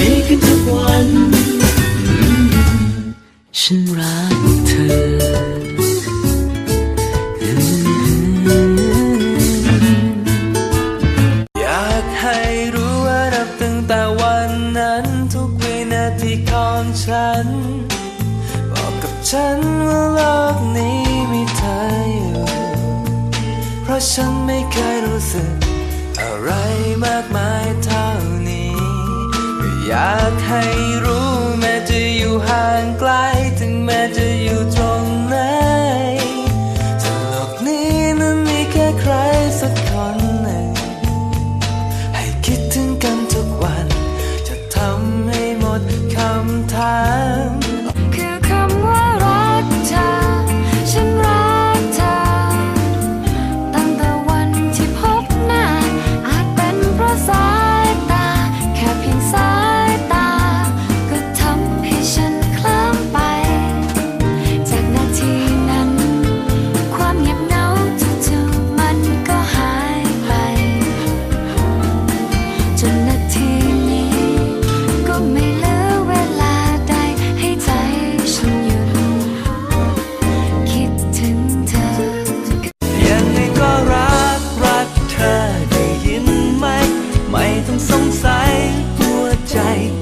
ดีขึ้นทุกวัน ฉันรักเธอของฉัน บอกกับฉันว่าโลกนี้มีเธออยู่ เพราะฉันไม่เคยรู้สึกอะไรมากมาย 爱。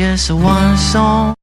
just one song.